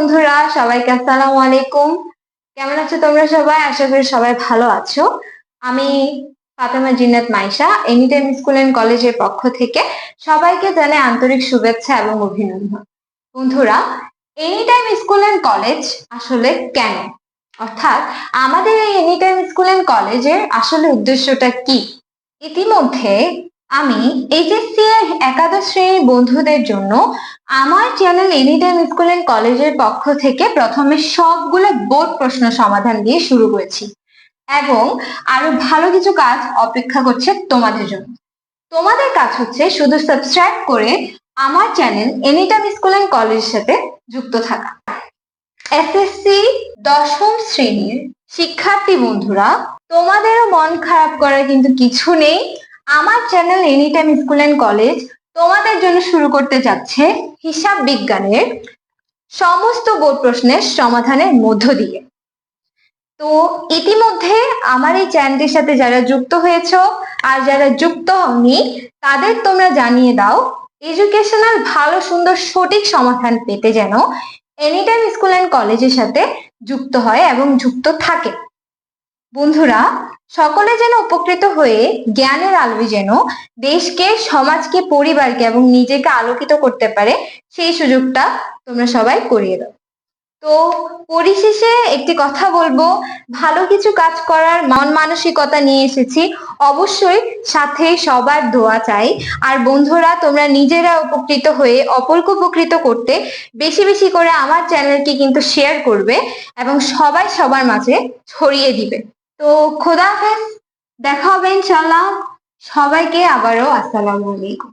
বন্ধুরা, সবাইকে আসসালামু আলাইকুম। কেমন আছো তোমরা সবাই? আশা করি সবাই ভালো আছো। আমি Fatema Jinnat Maisha anytime school and কলেজের পক্ষ থেকে সবাইকে জানাই আন্তরিক শুভেচ্ছা এবং অভিনন্দন। বন্ধুরা এনিটাইম স্কুল এন্ড কলেজ আসলে কেন? অর্থাৎ আমাদের এই এনিটাইম স্কুল এন্ড কলেজের আসলে উদ্দেশ্যটা কি? ইতিমধ্যে আমি এইচএসসি এর একাদশ শ্রেণির বন্ধুদের জন্য আমার চ্যানেল এনিটাইম স্কুল এন্ড কলেজের পক্ষ থেকে প্রথমে সবগুলো বোর্ড প্রশ্ন সমাধান দিয়ে শুরু করেছি এবং আরও ভালো কিছু কাজ অপেক্ষা করছে তোমাদের জন্য। তোমাদের কাজ হচ্ছে শুধু সাবস্ক্রাইব করে আমার চ্যানেল এনিটাইম স্কুল এন্ড কলেজের সাথে যুক্ত থাকা। এসএসসি দশম শ্রেণির শিক্ষার্থী বন্ধুরা, তোমাদেরও মন খারাপ করার কিন্তু কিছু নেই। আমার channel anytime school and college তোমাদের জন্য শুরু করতে যাচ্ছে হিসাব বিজ্ঞানের সমস্ত বোর্ড প্রশ্নের সমাধানের মধ্য দিয়ে। তো ইতিমধ্যে আমার এই চ্যানেলটির সাথে যারা যুক্ত হয়েছ আর যারা যুক্ত হওনি, তাদের তোমরা জানিয়ে দাও এডুকেশনাল ভালো সুন্দর সঠিক সমাধান পেতে যেন এনিটাইম স্কুল অ্যান্ড কলেজের সাথে যুক্ত হয় এবং যুক্ত থাকে। বন্ধুরা, সকলে যেন উপকৃত হয়ে জ্ঞানের আলোয় যেন দেশকে, সমাজকে, পরিবারকে এবং নিজেকে আলোকিত করতে পারে, সেই সুযোগটা তোমরা সবাই করিয়ে দাও। তো পরিশেষে একটি কথা বলব, ভালো কিছু কাজ করার মন মানসিকতা নিয়ে এসেছি। অবশ্যই সাথে সবার দোয়া চাই। আর বন্ধুরা, তোমরা নিজেরা উপকৃত হয়ে, অপরকে উপকৃত করতে বেশি বেশি করে আমার চ্যানেলকে কিন্তু শেয়ার করবে এবং সবাই সবার মাঝে ছড়িয়ে দিবে। তো খোদা হাফেজ দেখা হবে ইনশাল্লাহ সবাইকে আবারও আসসালামু আলাইকুম।